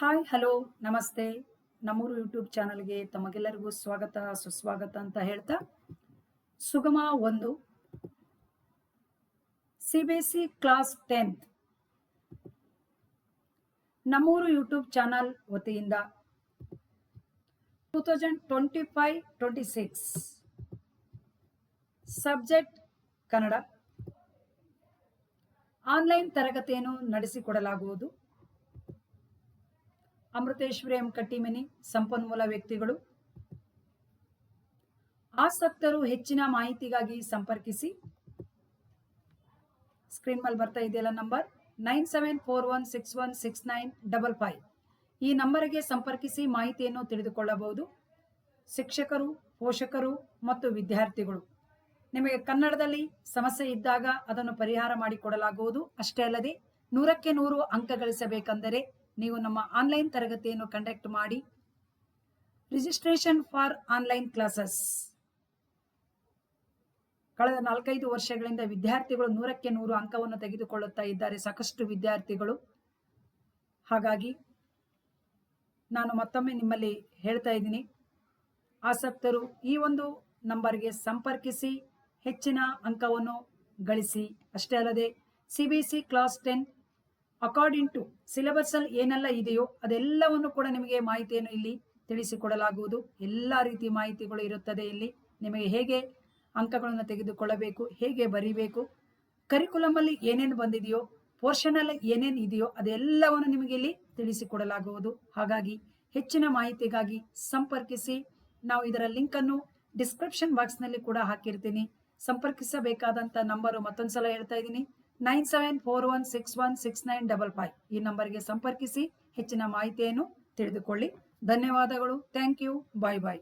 Hi hello ನಮಸ್ತೆ. ನಮ್ಮೂರು YouTube ಚಾನಲ್ಗೆ ತಮಗೆಲ್ಲರಿಗೂ ಸ್ವಾಗತ, ಸುಸ್ವಾಗತ ಅಂತ ಹೇಳ್ತಾ, ಸುಗಮ ಒಂದು C B S C class tenth ನಮ್ಮೂರು ಯೂಟ್ಯೂಬ್ ಚಾನಲ್ ವತಿಯಿಂದ two thousand twenty five twenty six subject Kannada. Online ತರಗತಿಯನ್ನು ನಡೆಸಿಕೊಡಲಾಗುವುದು. ಅಮೃತೇಶ್ವರಿ ಎಂ ಕಟ್ಟಿಮನಿ, ಸಂಪನ್ಮೂಲ ವ್ಯಕ್ತಿಗಳು. ಆಸಕ್ತರು ಹೆಚ್ಚಿನ ಮಾಹಿತಿಗಾಗಿ ಸಂಪರ್ಕಿಸಿ. ಸ್ಕ್ರೀನ್ ಮೇಲೆ ಬರ್ತಾ ಇದೆಯಲ್ಲ number? Nine seven four one six one six nine double five. ಈ ನಂಬರಿಗೆ ಸಂಪರ್ಕಿಸಿ ಮಾಹಿತಿಯನ್ನು ತಿಳಿದುಕೊಳ್ಳಬಹುದು. ಶಿಕ್ಷಕರು, ಪೋಷಕರು ಮತ್ತು ವಿದ್ಯಾರ್ಥಿಗಳು. ನಿಮಗೆ ಕನ್ನಡದಲ್ಲಿ ಸಮಸ್ಯೆ ಇದ್ದಾಗ ಅದನ್ನು ಪರಿಹಾರ ಮಾಡಿಕೊಡಲಾಗುವುದು. ಅಷ್ಟೇ ಅಲ್ಲದೆ ನೂರಕ್ಕೆ ನೂರು ಅಂಕ ಗಳಿಸಬೇಕೆಂದರೆ ನೀವು ನಮ್ಮ ಆನ್ಲೈನ್ ತರಗತಿಯನ್ನು ಕಂಡಕ್ಟ್ ಮಾಡಿ ರಿಜಿಸ್ಟ್ರೇಷನ್ ಫಾರ್ ಆನ್ಲೈನ್ ಕ್ಲಾಸಸ್ ಕಳೆದ ನಾಲ್ಕೈದು ವರ್ಷಗಳಿಂದ ವಿದ್ಯಾರ್ಥಿಗಳು ನೂರಕ್ಕೆ ನೂರು ಅಂಕವನ್ನು ತೆಗೆದುಕೊಳ್ಳುತ್ತಾ ಇದ್ದಾರೆ. ಸಾಕಷ್ಟು ವಿದ್ಯಾರ್ಥಿಗಳು. ಹಾಗಾಗಿ ನಾನು ಮತ್ತೊಮ್ಮೆ ನಿಮ್ಮಲ್ಲಿ ಹೇಳ್ತಾ ಇದ್ದೀನಿ. ಆಸಕ್ತರು ಈ ಒಂದು ನಂಬರ್ಗೆ ಸಂಪರ್ಕಿಸಿ, ಹೆಚ್ಚಿನ ಅಂಕವನ್ನು ಗಳಿಸಿ. ಅಷ್ಟೇ ಅಲ್ಲದೆ C B C class ten according to syllabus ಅಲ್ಲಿ ಏನೆಲ್ಲ ಇದೆಯೋ ಅದೆಲ್ಲವನ್ನು ಕೂಡ ನಿಮಗೆ ಮಾಹಿತಿಯನ್ನು ಇಲ್ಲಿ ತಿಳಿಸಿಕೊಡಲಾಗುವುದು. ಎಲ್ಲ ರೀತಿ ಮಾಹಿತಿಗಳು ಇರುತ್ತದೆ ಇಲ್ಲಿ. ನಿಮಗೆ ಹೇಗೆ ಅಂಕಗಳನ್ನು ತೆಗೆದುಕೊಳ್ಳಬೇಕು, ಹೇಗೆ ಬರೀಬೇಕು ಕರಿಕುಲಮ್ ಅಲ್ಲಿ ಏನೇನು ಬಂದಿದೆಯೋ ಪೋರ್ಷನ್ ಅಲ್ಲಿ ಏನೇನು ಇದೆಯೋ ಅದೆಲ್ಲವನ್ನು ನಿಮಗೆ ಇಲ್ಲಿ ತಿಳಿಸಿಕೊಡಲಾಗುವುದು. ಹಾಗಾಗಿ ಹೆಚ್ಚಿನ ಮಾಹಿತಿಗಾಗಿ ಸಂಪರ್ಕಿಸಿ. ನಾವು ಇದರ ಲಿಂಕ್ ಅನ್ನು ಡಿಸ್ಕ್ರಿಪ್ಷನ್ ಬಾಕ್ಸ್ನಲ್ಲಿ ಕೂಡ ಹಾಕಿರ್ತೀನಿ. ಸಂಪರ್ಕಿಸಬೇಕಾದಂತ ನಂಬರು ಮತ್ತೊಂದ್ಸಲ ಹೇಳ್ತಾ ಇದ್ದೀನಿ. Nine seven four one six one six nine double five ಈ ನಂಬರ್ಗೆ ಸಂಪರ್ಕಿಸಿ ಹೆಚ್ಚಿನ ಮಾಹಿತಿಯನ್ನು ತಿಳಿದುಕೊಳ್ಳಿ. ಧನ್ಯವಾದಗಳು. Thank you. Bye bye.